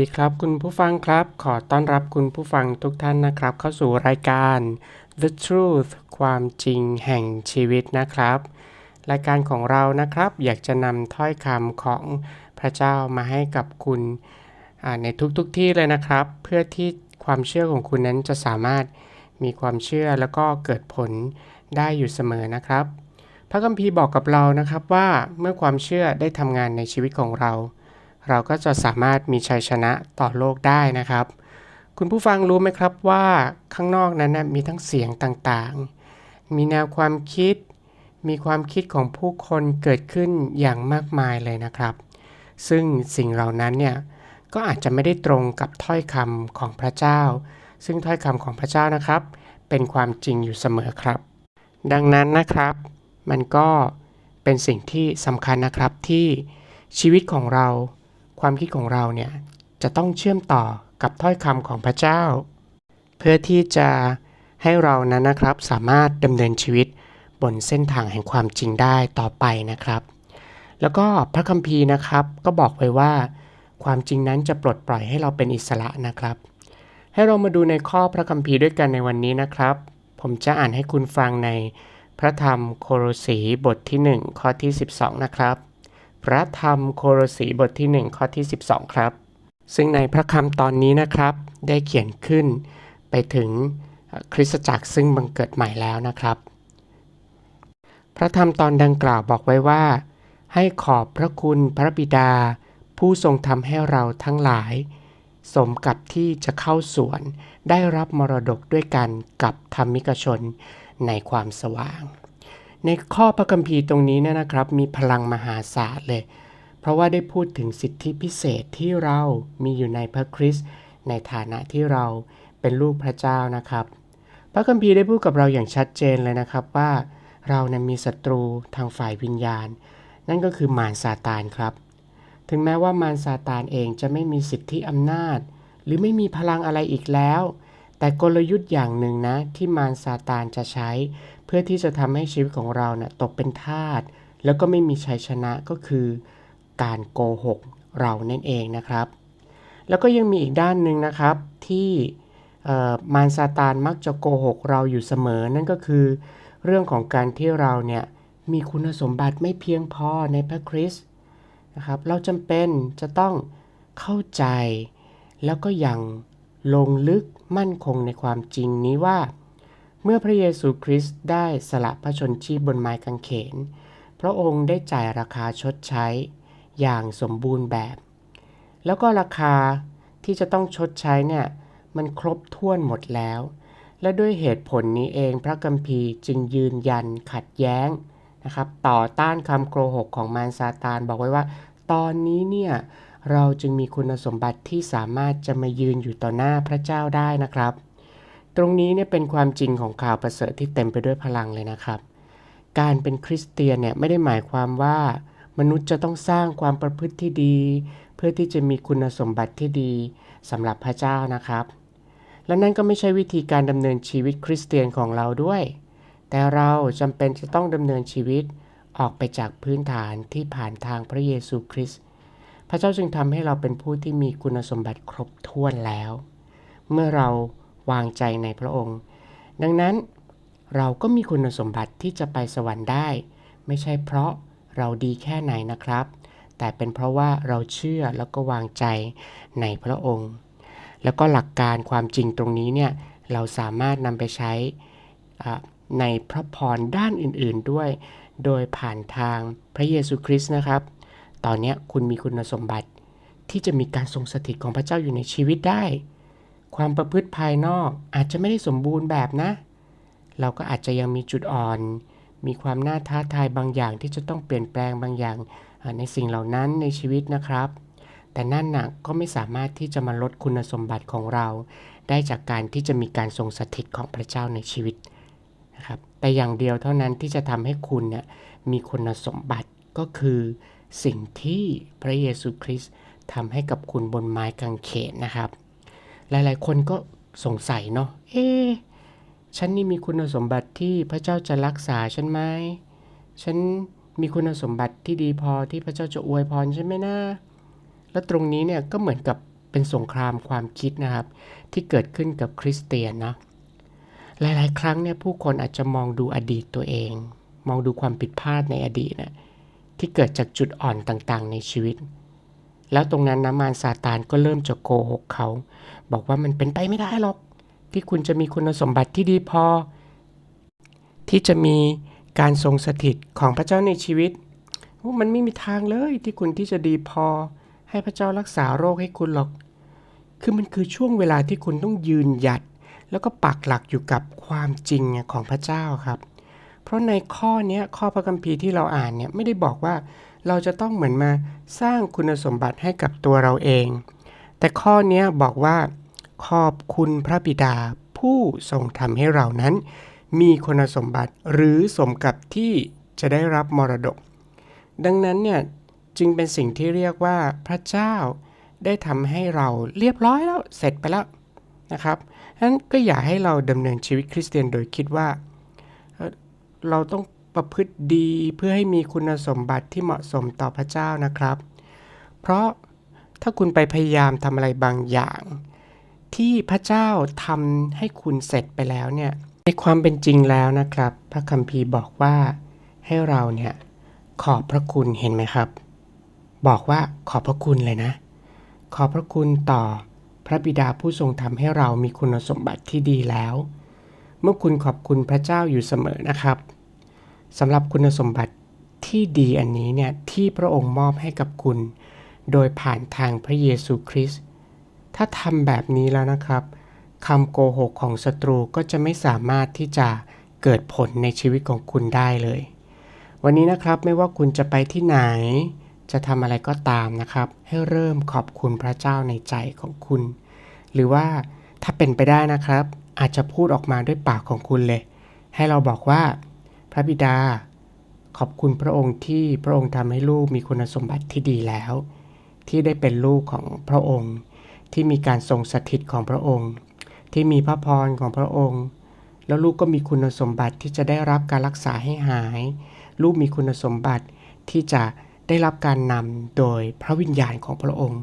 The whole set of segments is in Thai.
ดีครับคุณผู้ฟังครับ ขอต้อนรับคุณผู้ฟังทุกท่านนะครับ เข้าสู่รายการ The Truth ความจริงแห่งชีวิตนะครับ รายการของเรานะครับ อยากจะนำถ้อยคำของพระเจ้ามาให้กับคุณในทุกๆทที่เลยนะครับ เพื่อที่ความเชื่อของคุณนั้นจะสามารถมีความเชื่อแล้วก็เกิดผลได้อยู่เสมอนะครับ พระคัมภีร์บอกกับเรานะครับว่าเมื่อความเชื่อได้ทำงานในชีวิตของเรา เราก็จะสามารถมีชัยชนะต่อโลกได้นะครับ คุณผู้ฟังรู้ไหมครับว่าข้างนอกนั้นนะมีทั้งเสียงต่างๆ มีแนวความคิด มีความคิดของผู้คนเกิดขึ้นอย่างมากมายเลยนะครับ ซึ่งสิ่งเหล่านั้นเนี่ยก็อาจจะไม่ได้ตรงกับถ้อยคำของพระเจ้า ซึ่งถ้อยคำของพระเจ้านะครับ เป็นความจริงอยู่เสมอครับ ดังนั้นนะครับ มันก็เป็นสิ่งที่สำคัญนะครับที่ชีวิตของเรา ความคิดของเราเนี่ยจะต้องเชื่อมต่อกับถ้อยคำของพระเจ้า เพื่อที่จะให้เรานั้นนะครับสามารถดำเนินชีวิตบนเส้นทางแห่งความจริงได้ต่อไปนะครับ แล้วก็พระคัมภีร์นะครับก็บอกไว้ว่า ความจริงนั้นจะปลดปล่อยให้เราเป็นอิสระนะครับ ให้เรามาดูในข้อพระคัมภีร์ด้วยกันในวันนี้นะครับ ผมจะอ่านให้คุณฟังในพระธรรมโคโรสีบทที่ 1 ข้อที่ 12 นะครับ พระธรรมโคโรสีบทที่ 1 ข้อที่ 12 ครับ ซึ่งในพระคำตอนนี้นะครับ ได้เขียนขึ้นไปถึงคริสตจักรซึ่งบังเกิดใหม่แล้วนะครับ พระธรรมตอนดังกล่าวบอกไว้ว่า ให้ขอบพระคุณพระบิดา ผู้ทรงทำให้เราทั้งหลาย สมกับที่จะเข้าสวนได้รับมรดกด้วยกันกับธรรมิกชนในความสว่าง ในข้อพระคัมภีร์ตรงนี้เนี่ยนะครับ มีพลังมหาศาลเลย เพราะว่าได้พูดถึงสิทธิพิเศษที่เรามีอยู่ในพระคริสต์ในฐานะที่เราเป็นลูกพระเจ้านะครับ พระคัมภีร์ได้พูดกับเราอย่างชัดเจนเลยนะครับว่าเรานะมีศัตรูทางฝ่ายวิญญาณ นั่นก็คือมารซาตานครับ ถึงแม้ว่ามารซาตานเองจะไม่มีสิทธิอำนาจ หรือไม่มีพลังอะไรอีกแล้ว แต่กลยุทธ์อย่างหนึ่งนะที่มารซาตานจะใช้ เพื่อที่จะทำให้ชีวิตของเรานะ่ะตกเป็นทาสแล้วก็ไม่มีชัยชนะก็คือ การโกหกเรานั่นเองนะครับ แล้วก็ยังมีอีกด้านหนึ่งนะครับที่มารซาตานมักจะโกหกเราอยู่เสมอ นั่นก็คือ เรื่องของการที่เราเนี่ยมีคุณสมบัติไม่เพียงพอในพระคริสต์นะครับ เราจำเป็นจะต้องเข้าใจแล้วก็ยัง ลงลึกมั่นคงในความจริงนี้ว่า เมื่อพระเยซูคริสต์ได้สละพระชนชีพบนไม้กางเขน พระองค์ได้จ่ายราคาชดใช้ อย่างสมบูรณ์แบบ แล้วก็ราคาที่จะต้องชดใช้เนี่ยมันครบถ้วนหมดแล้ว และด้วยเหตุผลนี้เองพระกัมภีร์จึงยืนยันขัดแย้งนะครับต่อต้านคำโกหกของมารซาตานบอกไว้ว่า ตอนนี้เนี่ย เราจึงมีคุณสมบัติที่สามารถจะมายืนอยู่ต่อหน้าพระเจ้าได้นะครับ ตรงนี้เนี่ยเป็นความจริงของข่าวประเสริฐที่เต็มไปด้วยพลังเลยนะครับ การเป็นคริสเตียนเนี่ยไม่ได้หมายความว่า มนุษย์จะต้องสร้างความประพฤติที่ดี เพื่อที่จะมีคุณสมบัติที่ดีสำหรับพระเจ้านะครับ และนั่นก็ไม่ใช่วิธีการดำเนินชีวิตคริสเตียนของเราด้วย แต่เราจำเป็นจะต้องดำเนินชีวิตออกไปจากพื้นฐานที่ผ่านทางพระเยซูคริสต์ พระเจ้าจึงทำให้เราเป็นผู้ที่มีคุณสมบัติครบถ้วนแล้ว เมื่อเราวางใจในพระองค์ ดังนั้นเราก็มีคุณสมบัติที่จะไปสวรรค์ได้ ไม่ใช่เพราะเราดีแค่ไหนนะครับ แต่เป็นเพราะว่าเราเชื่อแล้วก็วางใจในพระองค์ แล้วก็หลักการความจริงตรงนี้เนี่ยเราสามารถนำไปใช้ในพระพรด้านอื่นๆด้วย โดยผ่านทางพระเยซูคริสต์นะครับ ตอนนี้คุณมีคุณสมบัติที่จะมีการทรงสถิตของพระเจ้าอยู่ในชีวิตได้ ความประพฤติภายนอกอาจจะไม่ได้สมบูรณ์แบบนะ เราก็อาจจะยังมีจุดอ่อน มีความน่าท้าทายบางอย่างที่จะต้องเปลี่ยนแปลงบางอย่างในสิ่งเหล่านั้นในชีวิตนะครับ แต่นั่นนะก็ไม่สามารถที่จะมาลดคุณสมบัติของเรา ได้จากการที่จะมีการทรงสถิตของพระเจ้าในชีวิตนะครับ แต่อย่างเดียวเท่านั้นที่จะทำให้คุณเนี่ยมีคุณสมบัติก็คือ สิ่งที่พระเยซูคริสต์ทำให้กับคุณบนไม้กางเขนนะครับ หลายๆ คนก็สงสัยเนาะเอ๊ฉันนี่มีคุณสมบัติที่พระเจ้าจะรักษาฉันไหมฉันมีคุณสมบัติที่ดีพอที่พระเจ้าจะอวยพรใช่ไหมนะแล้วตรงนี้เนี่ยก็เหมือนกับเป็นสงครามความคิดนะครับ ที่เกิดขึ้นกับคริสเตียนเนาะหลาย ๆ ครั้งเนี่ยผู้คนอาจจะมองดูอดีตตัวเอง มองดูความผิดพลาดในอดีตนะ ที่เกิดจากจุดอ่อนต่างๆ ในชีวิต แล้วตรงนั้นนะมารซาตานก็เริ่มจะโกหกเขา บอกว่ามันเป็นไปไม่ได้หรอก ที่คุณจะมีคุณสมบัติที่ดีพอ ที่จะมีการทรงสถิตของพระเจ้าในชีวิต มันไม่มีทางเลยที่คุณที่จะดีพอ ให้พระเจ้ารักษาโรคให้คุณหรอก คือมันคือช่วงเวลาที่คุณต้องยืนหยัด แล้วก็ปักหลักอยู่กับความจริงของพระเจ้าครับ เพราะในข้อนี้ข้อพระคัมภีร์ที่เราอ่านเนี่ยไม่ได้บอกว่าเราจะต้องเหมือนมาสร้างคุณสมบัติให้กับตัวเราเอง แต่ข้อนี้บอกว่า ขอบคุณพระบิดาผู้ทรงทำให้เรานั้น มีคุณสมบัติหรือสมกับที่จะได้รับมรดก ดังนั้นเนี่ยจึงเป็นสิ่งที่เรียกว่าพระเจ้าได้ทำให้เราเรียบร้อยแล้วเสร็จไปแล้วนะครับฉะนั้นก็อย่าให้เราดำเนินชีวิตคริสเตียนโดยคิดว่า เราต้องประพฤติดีเพื่อให้มีคุณสมบัติที่เหมาะสมต่อพระเจ้านะครับ เพราะถ้าคุณไปพยายามทำอะไรบางอย่าง ที่พระเจ้าทำให้คุณเสร็จไปแล้วเนี่ยในความเป็นจริงแล้วนะครับ พระคัมภีร์บอกว่าให้เราเนี่ยขอบพระคุณเห็นไหมครับ บอกว่าขอบพระคุณเลยนะ ขอบพระคุณต่อพระบิดาผู้ทรงทำให้เรามีคุณสมบัติที่ดีแล้ว เมื่อคุณขอบคุณพระเจ้าอยู่เสมอนะครับสำหรับคุณสมบัติที่ดีอันนี้เนี่ยที่พระองค์มอบให้กับคุณ โดยผ่านทางพระเยซูคริสต์ถ้าทำแบบนี้แล้วนะครับคำโกหกของศัตรูก็จะไม่สามารถที่จะเกิดผลในชีวิตของคุณได้เลย วันนี้นะครับไม่ว่าคุณจะไปที่ไหน จะทำอะไรก็ตามนะครับ ให้เริ่มขอบคุณพระเจ้าในใจของคุณ หรือว่าถ้าเป็นไปได้นะครับ อาจจะพูดออกมาด้วยปากของคุณเลย ให้เราบอกว่า พระบิดา ขอบคุณพระองค์ที่พระองค์ทำให้ลูกมีคุณสมบัติที่ดีแล้ว ที่ได้เป็นลูกของพระองค์ ที่มีการทรงสถิตของพระองค์ ที่มีพระพรของพระองค์ แล้วลูกก็มีคุณสมบัติที่จะได้รับการรักษาให้หาย ลูกมีคุณสมบัติที่จะได้รับการนำโดยพระวิญญาณของพระองค์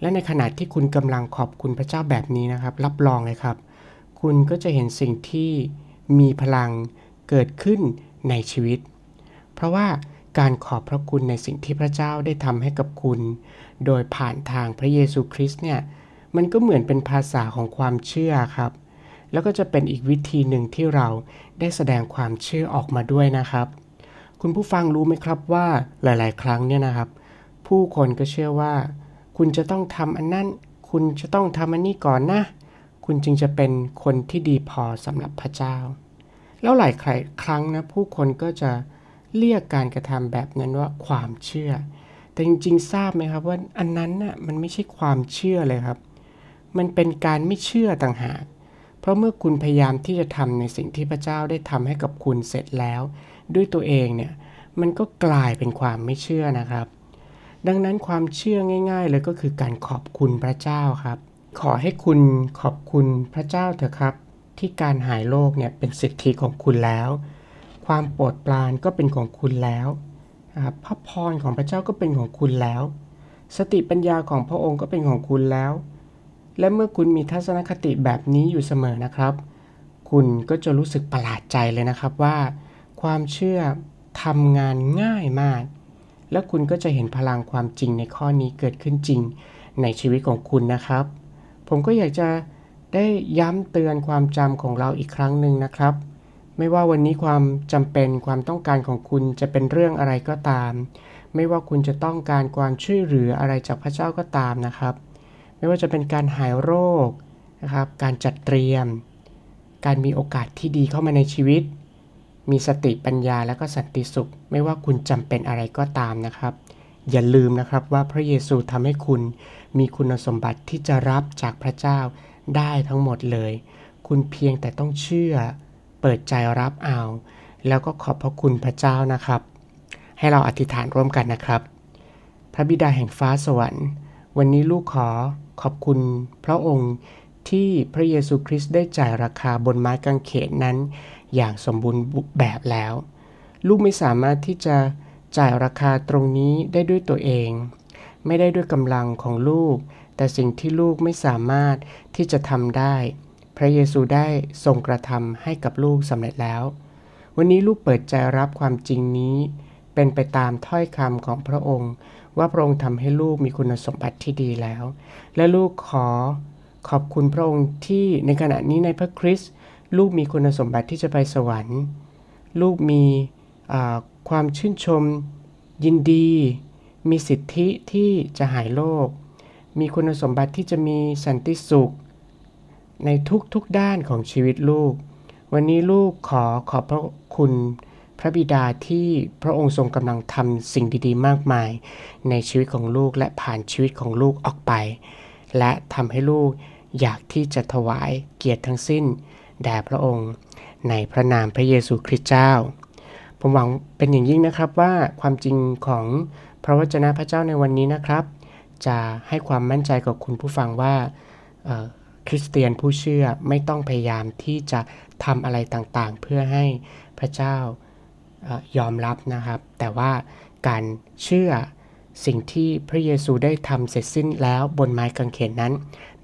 และในขณะที่คุณกำลังขอบคุณพระเจ้าแบบนี้นะครับ รับรองเลยครับ คุณก็จะเห็นสิ่งที่มีพลังเกิดขึ้นในชีวิต เพราะว่าการขอบพระคุณในสิ่งที่พระเจ้าได้ทำให้กับคุณ โดยผ่านทางพระเยซูคริสต์เนี่ย มันก็เหมือนเป็นภาษาของความเชื่อครับ แล้วก็จะเป็นอีกวิธีหนึ่งที่เราได้แสดงความเชื่อออกมาด้วยนะครับ คุณผู้ฟังรู้ไหมครับว่าหลาย ๆ ครั้งเนี่ยนะครับ ผู้คนก็เชื่อว่า คุณจะต้องทำอันนั้น คุณจะต้องทำอันนี้ก่อนนะ คุณจึงจะเป็นคนที่ดีพอสำหรับพระเจ้า แล้วหลายครั้งนะผู้คนก็จะเรียกการกระทำแบบนั้นว่าความเชื่อ แต่จริงๆทราบไหมครับว่าอันนั้นน่ะมันไม่ใช่ความเชื่อเลยครับ มันเป็นการไม่เชื่อต่างหาก เพราะเมื่อคุณพยายามที่จะทำในสิ่งที่พระเจ้าได้ทำให้กับคุณเสร็จแล้ว ด้วยตัวเองเนี่ยมันก็กลายเป็นความไม่เชื่อนะครับ ดังนั้นความเชื่อง่าย ๆ เลยก็คือการขอบคุณพระเจ้าครับ ขอให้คุณขอบคุณพระเจ้าเถอะครับ ที่การหายโรคเนี่ยเป็นสิทธิของคุณแล้ว ความโปรดปรานก็เป็นของคุณแล้วพระพรของพระเจ้าก็เป็นของคุณแล้ว สติปัญญาของพระองค์ก็เป็นของคุณแล้ว และเมื่อคุณมีทัศนคติแบบนี้อยู่เสมอนะครับ คุณก็จะรู้สึกประหลาดใจเลยนะครับว่า ความเชื่อทำงานง่ายมาก แล้วคุณก็จะเห็นพลังความจริงในข้อนี้เกิดขึ้นจริงในชีวิตของคุณนะครับ ผมก็อยากจะได้ย้ำเตือนความจำของเราอีกครั้งหนึ่งนะครับ ไม่ว่าวันนี้ความจำเป็นความต้องการของคุณจะเป็นเรื่องอะไรก็ตาม ไม่ว่าคุณจะต้องการความช่วยเหลืออะไรจากพระเจ้าก็ตามนะครับ ไม่ว่าจะเป็นการหายโรคนะครับ การจัดเตรียม การมีโอกาสที่ดีเข้ามาในชีวิต มีสติปัญญาและก็สันติสุข ไม่ว่าคุณจำเป็นอะไรก็ตามนะครับ อย่าลืมนะครับว่าพระเยซูทำให้คุณมีคุณสมบัติที่จะรับจากพระเจ้าได้ทั้งหมดเลย คุณเพียงแต่ต้องเชื่อ เปิดใจรับเอา แล้วก็ขอบพระคุณพระเจ้านะครับ ให้เราอธิษฐานร่วมกันนะครับ พระบิดาแห่งฟ้าสวรรค์ วันนี้ลูกขอขอบคุณพระองค์ที่พระเยซูคริสต์ได้จ่ายราคาบนไม้กางเขนนั้น อย่างสมบูรณ์แบบแล้ว ลูกไม่สามารถที่จะ จ่ายราคาตรงนี้ได้ด้วยตัวเอง ไม่ได้ด้วยกำลังของลูก แต่สิ่งที่ลูกไม่สามารถที่จะทำได้ พระเยซูได้ทรงกระทำให้กับลูกสำเร็จแล้ว วันนี้ลูกเปิดใจรับความจริงนี้ เป็นไปตามถ้อยคำของพระองค์ ว่าพระองค์ทำให้ลูกมีคุณสมบัติที่ดีแล้ว และลูกขอขอบคุณพระองค์ที่ในขณะนี้ในพระคริสต์ลูกมีคุณสมบัติที่จะไปสวรรค์ ลูกมีอ่า ความชื่นชม ยินดี มีสิทธิที่จะหายโรค มีคุณสมบัติที่จะมีสันติสุข ในทุกๆด้านของชีวิตลูก วันนี้ลูกขอขอบพระคุณพระบิดาที่พระองค์ทรงกำลังทำสิ่งดีๆ มากมาย ในชีวิตของลูกและผ่านชีวิตของลูกออกไป และทำให้ลูกอยากที่จะถวายเกียรติทั้งสิ้น แด่พระองค์ ในพระนามพระเยซูคริสต์เจ้า ผมหวังเป็นอย่างยิ่งนะครับว่าความจริงของพระวจนะพระเจ้าในวันนี้นะครับ จะให้ความมั่นใจกับคุณผู้ฟังว่าคริสเตียนผู้เชื่อไม่ต้องพยายามที่จะทำอะไรต่างๆ เพื่อให้พระเจ้าออยอมรับนะครับ แต่ว่าการเชื่อสิ่งที่พระเยซูได้ทำเสร็จสิ้นแล้วบนไม้กางเขนนั้น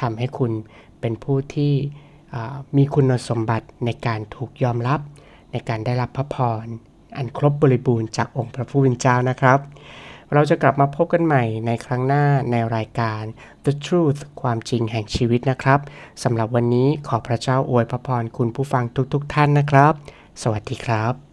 ทำให้คุณเป็นผู้ที่มีคุณสมบัติในการถูกยอมรับ ในการได้รับพระพร อันครบบริบูรณ์จากองค์พระผู้เป็นเจ้านะครับ เราจะกลับมาพบกันใหม่ในครั้งหน้าในรายการ The Truth ความจริงแห่งชีวิตนะครับสำหรับวันนี้ขอพระเจ้าอวยพระพรคุณผู้ฟังทุกๆทท่านนะครับ สวัสดีครับ